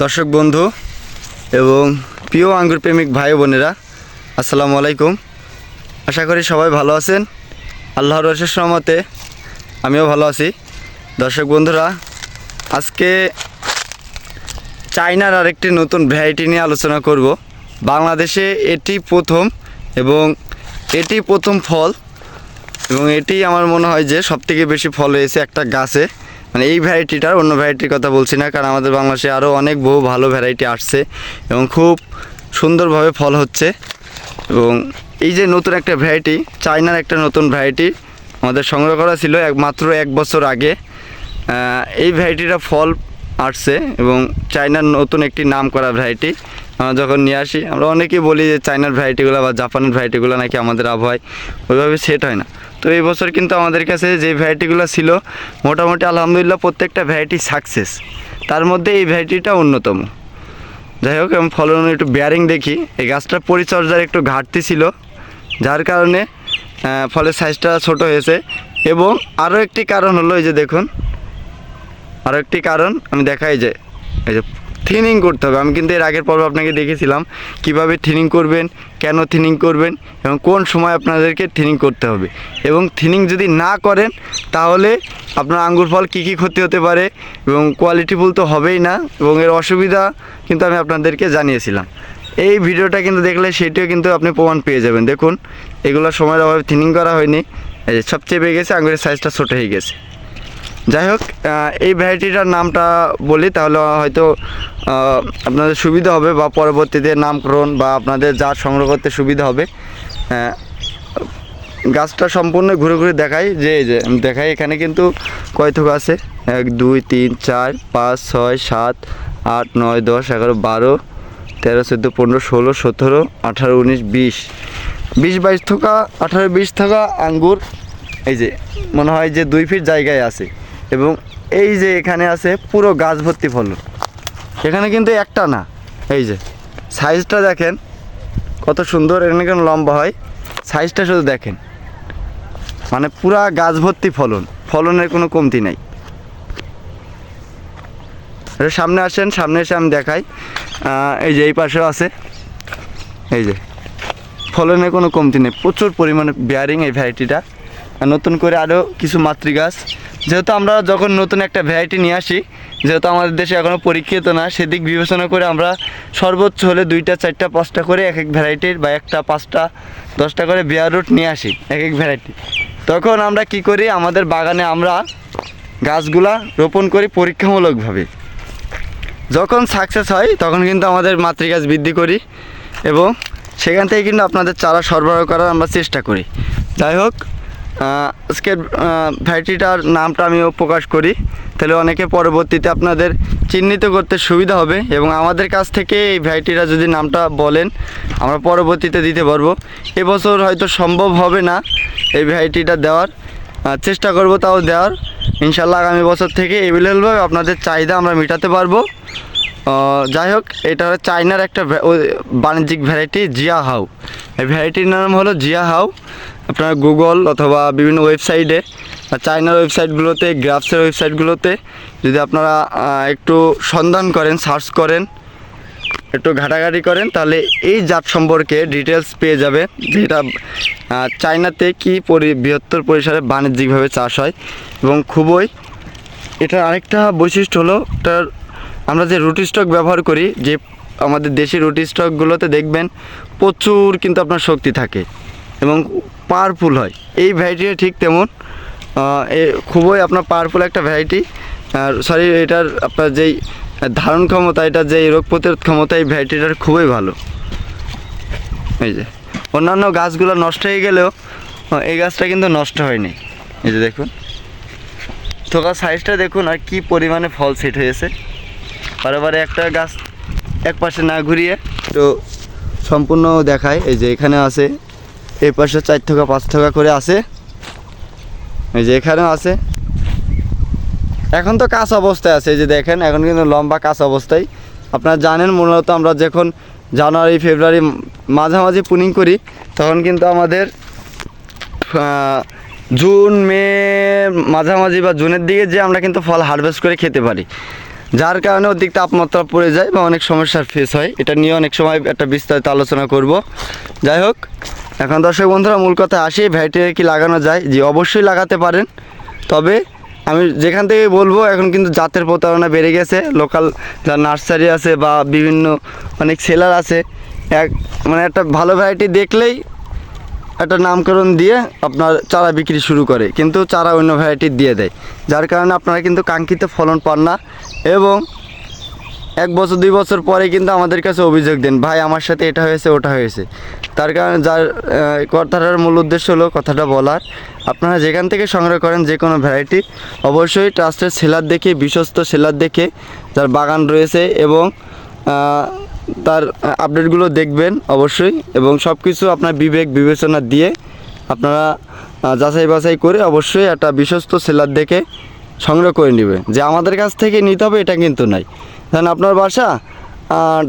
দর্শক বন্ধু এবং প্রিয় আঙ্গুর প্রেমিক ভাই বোনেরা, আসসালামু আলাইকুম। আশা করি সবাই ভালো আছেন। আল্লাহর রসের সহমতে আমিও ভালো আছি। দর্শক বন্ধুরা, আজকে চায়নার আরেকটি নতুন ভ্যারাইটি নিয়ে আলোচনা করব। বাংলাদেশে এটি প্রথম এবং এটি প্রথম ফল এবং এটি আমার মনে হয় যে সবথেকে বেশি ফল হয়েছে একটা গাছে। মানে এই ভ্যারাইটিটার অন্য ভ্যারাইটির কথা বলছি না, কারণ আমাদের বাংলাদেশে আরও অনেক বহু ভালো ভ্যারাইটি আসছে এবং খুব সুন্দরভাবে ফল হচ্ছে। এবং এই যে নতুন একটা ভ্যারাইটি চায়নার একটা নতুন ভ্যারাইটি আমাদের সংগ্রহ করা ছিল এক, মাত্র এক বছর আগে। এই ভ্যারাইটিটা ফল আসছে এবং চায়নার নতুন একটি নাম করা ভ্যারাইটি আমরা যখন নিয়ে আসি, আমরা অনেকেই বলি যে চায়নার ভ্যারাইটিগুলো বা জাপানের ভ্যারাইটিগুলো নাকি আমাদের আবহাওয়ায় ওইভাবে সেট হয় না। তো এই বছর কিন্তু আমাদের কাছে যে ভ্যারাইটিগুলো ছিল, মোটামুটি আলহামদুলিল্লাহ প্রত্যেকটা ভ্যারাইটি সাকসেস তার মধ্যে এই ভ্যারাইটিটা অন্যতম। যাই হোক, আমি ফলন একটু বেয়ারিং দেখি। এই গাছটার পরিচর্যার একটু ঘাটতি ছিল, যার কারণে ফলের সাইজটা ছোট হয়েছে। এবং আরও একটি কারণ হলো, এই যে দেখুন আরও একটি কারণ আমি দেখাই যে, এই যে থিনিং করতে হবে। আমি কিন্তু এর আগের পর্ব আপনাকে দেখেছিলাম কীভাবে থিনিং করবেন, কেন থিনিং করবেন এবং কোন সময় আপনাদেরকে থিনিং করতে হবে। এবং থিনিং যদি না করেন, তাহলে আপনার আঙ্গুর ফল কী কী ক্ষতি হতে পারে এবং কোয়ালিটিফুল তো হবেই না এবং এর অসুবিধা কিন্তু আমি আপনাদেরকে জানিয়েছিলাম। এই ভিডিওটা কিন্তু দেখলে সেটিও কিন্তু আপনি প্রমাণ পেয়ে যাবেন। দেখুন, এগুলো সময়ের অভাবে থিনিং করা হয়নি। সবচেয়ে পেয়ে গেছে আঙুরের সাইজটা ছোটো হয়ে গেছে। যাই হোক এই ভ্যারাইটিটার নামটা বলি, তাহলে হয়তো আপনাদের সুবিধা হবে বা পরবর্তীতে নামকরণ বা আপনাদের যা সংগ্রহ করতে সুবিধা হবে। গাছটা সম্পূর্ণ ঘুরে ঘুরে দেখাই, যে এই যে দেখাই, এখানে কিন্তু কয় থোক আছে? এক, দুই, তিন, চার, পাঁচ, ছয়, সাত, আট, নয়, দশ, এগারো, বারো, তেরো, চোদ্দ, পনেরো, ষোলো, সতেরো, আঠারো, উনিশ, বিশ। বিশ, বাইশ থাকা, আঠারো, বিশ থাকা আঙ্গুর, এই যে, মনে হয় যে দুই ফিট জায়গায় আছে। এবং এই যে এখানে আছে পুরো গাছ ভর্তি ফল। এখানে কিন্তু একটা না, এই যে সাইজটা দেখেন কত সুন্দর, এখানে কেন লম্বা হয়? সাইজটা শুধু দেখেন মানে পুরা গাছ ভর্তি ফলন, ফলনের কোনো কমতি নাই। সামনে আসেন, সামনে এসে আমি দেখাই। এই যে এই পাশেও আছে, এই যে, ফলনের কোনো কমতি নেই, প্রচুর পরিমাণে বেয়ারিং এই ভ্যারাইটিটা নতুন করে আরও কিছু মাতৃ গাছ যেহেতু আমরা যখন নতুন একটা ভ্যারাইটি নিয়ে আসি, যেহেতু আমাদের দেশে এখনও পরীক্ষিত না, সেদিক বিবেচনা করে আমরা সর্বোচ্চ হলে দুইটা, চারটা, পাঁচটা করে এক এক ভ্যারাইটির বা একটা, পাঁচটা, দশটা করে বেয়ার রুট নিয়ে আসি এক এক ভ্যারাইটি তখন আমরা কি করি, আমাদের বাগানে আমরা গাছগুলা রোপণ করি পরীক্ষামূলকভাবে। যখন সাকসেস হয়, তখন কিন্তু আমাদের মাতৃগাছ বৃদ্ধি করি এবং সেখান থেকে কিন্তু আপনাদের চারা সরবরাহ করার আমরা চেষ্টা করি। যাই হোক আজকের ভ্যারাইটিটার নামটা আমিও প্রকাশ করি। তাহলে অনেকে পরবর্তীতে আপনাদের চিহ্নিত করতে সুবিধা হবে এবং আমাদের কাছ থেকে এই ভ্যারাইটিটা যদি নামটা বলেন, আমরা পরবর্তীতে দিতে পারব। এবছর হয়তো সম্ভব হবে না এই ভ্যারাইটিটা দেওয়ার। চেষ্টা করব তাও দেওয়ার। ইনশাল্লাহ আগামী বছর থেকে এভেলেবলভাবে আপনাদের চাহিদা আমরা মেটাতে পারব। যাই হোক, এটা হলো চায়নার একটা বাণিজ্যিক ভ্যারাইটি জিয়া হাউ এই ভ্যারাইটির নাম হলো জিয়া হাউ আপনারা গুগল অথবা বিভিন্ন ওয়েবসাইটে চায়নার ওয়েবসাইটগুলোতে গ্রাফসের ওয়েবসাইটগুলোতে যদি আপনারা একটু সন্ধান করেন সার্চ করেন, একটু ঘাটাঘাটি করেন, তাহলে এই জাত সম্পর্কে ডিটেলস পেয়ে যাবে যেটা চায়নাতে কি পরি, বৃহত্তর পরিসরে বাণিজ্যিকভাবে চাষ হয় এবং খুবই, এটার আরেকটা বৈশিষ্ট্য হলো, এটার আমরা যে রুটি স্টক ব্যবহার করি, যে আমাদের দেশি রুটি স্টকগুলোতে দেখবেন প্রচুর কিন্তু আপনার শক্তি থাকে। এবং পাওয়ারফুল হয়। এই ভ্যারাইটিটা ঠিক তেমন। খুবই আপনার পাওয়ারফুল একটা ভ্যারাইটি আর সরি এটার আপনার যেই ধারণ ক্ষমতা, এটা যে রোগ প্রতিরোধ ক্ষমতা, এই ভ্যারাইটিটার খুবই ভালো। এই যে, অন্যান্য গাছগুলো নষ্ট হয়ে গেলেও এই গাছটা কিন্তু নষ্ট হয়নি। এই যে দেখুন। থোকা সাইজটা দেখুন, আর কি পরিমাণে ফল সেট হয়েছে। বারে একটা গাছ এক পাশে না ঘুরিয়ে, তো সম্পূর্ণ দেখায়। এই যে এখানে আছে এই পাশে চার থোকা পাঁচ থোকা করে আছে। এই যে এখানেও আছে। এখন তো কাঁচ অবস্থায় আছে, এই যে দেখেন, এখন কিন্তু লম্বা কাঁচ অবস্থায়। আপনারা জানেন, মূলত আমরা যখন জানুয়ারি, ফেব্রুয়ারি মাঝামাঝি পুনিং করি, তখন কিন্তু আমাদের জুন, মে মাঝামাঝি বা জুনের দিকে যে আমরা কিন্তু ফল হারভেস্ট করে খেতে পারি। যার কারণে অধিক তাপমাত্রা পড়ে যায় বা অনেক সমস্যার ফেস হয়। এটা নিয়ে অনেক সময় একটা বিস্তারিত আলোচনা করব। যাই হোক এখন দর্শক বন্ধুরা, মূল কথা আসি ভ্যারাইটি কি লাগানো যায়? যে অবশ্যই লাগাতে পারেন। তবে আমি যেখান থেকে বলব, এখন কিন্তু জাতের প্রতারণা বেড়ে গেছে। লোকাল যা নার্সারি আছে বা বিভিন্ন অনেক সেলার আছে, এক মানে একটা ভালো ভ্যারাইটি দেখলেই একটা নামকরণ দিয়ে আপনার চারা বিক্রি শুরু করে, কিন্তু চারা অন্য ভ্যারাইটি দিয়ে দেয়। যার কারণে আপনারা কিন্তু কাঙ্ক্ষিত ফলন পান না এবং এক বছর, দুই বছর পরে কিন্তু আমাদের কাছে অভিযোগ দেন, ভাই, আমার সাথে এটা হয়েছে, ওটা হয়েছে। তার কারণে যার কথাটার মূল উদ্দেশ্য হলো কথাটা বলার। আপনারা যেখান থেকে সংগ্রহ করেন যে কোনো ভ্যারাইটি অবশ্যই ট্রাস্টের সেলার দেখে, বিশ্বস্ত সেলার দেখে যার বাগান রয়েছে এবং তার আপডেটগুলো দেখবেন অবশ্যই এবং সব কিছু আপনার বিবেক বিবেচনা দিয়ে আপনারা যাচাই বাছাই করে অবশ্যই একটা বিশ্বস্ত সেলার দেখে সংগ্রহ করে নেবে। যে আমাদের কাছ থেকে নিতে হবে, এটা কিন্তু নাই। ধরেন আপনার বাসা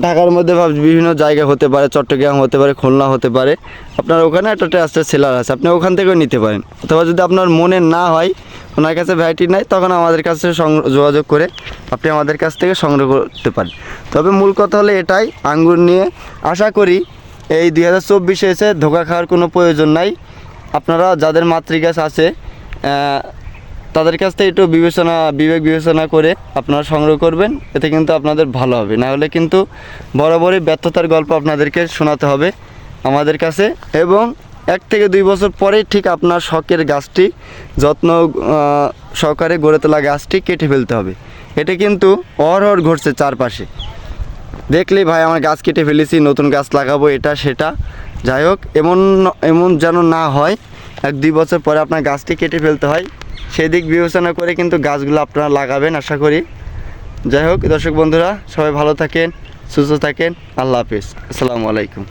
ঢাকার মধ্যে বা বিভিন্ন জায়গা হতে পারে, চট্টগ্রাম হতে পারে, খুলনা হতে পারে, আপনার ওখানে একটা ট্রাস্টের সেলার আছে, আপনি ওখান থেকেও নিতে পারেন। অথবা যদি আপনার মনে না হয়, ওনার কাছে ভ্যারাইটি নাই, তখন আমাদের কাছে যোগাযোগ করে আপনি আমাদের কাছ থেকে সংগ্রহ করতে পারেন। তবে মূল কথা হলো এটাই, আঙ্গুর নিয়ে আশা করি এই দুই হাজার চব্বিশে এসে ধোকা খাওয়ার কোনো প্রয়োজন নাই। আপনারা যাদের মাতৃগাছ আছে তাদের কাছ থেকে একটু বিবেচনা, বিবেক বিবেচনা করে আপনারা সংগ্রহ করবেন। এতে কিন্তু আপনাদের ভালো হবে। না হলে কিন্তু বরাবরই ব্যর্থতার গল্প আপনাদেরকে শোনাতে হবে আমাদের কাছে। এবং এক থেকে দুই বছর পরেই ঠিক আপনার শখের গাছটি যত্ন সহকারে গড়ে তোলা গাছটি কেটে ফেলতে হবে। এটা কিন্তু অহরহর ঘটছে চারপাশে। দেখলেই ভাই, আমার গাছ কেটে ফেলেছি, নতুন গাছ লাগাবো, এটা, সেটা। যাই হোক, এমন এমন যেন না হয়, এক দুই বছর পরে আপনার গাছটি কেটে ফেলতে হয়। সেদিক বিবেচনা করে কিন্তু গাছগুলো আপনারা লাগাবেন, আশা করি। যাই হোক, দর্শক বন্ধুরা, সবাই ভালো থাকেন, সুস্থ থাকেন, আল্লাহ হাফিজ। আসসালামু আলাইকুম।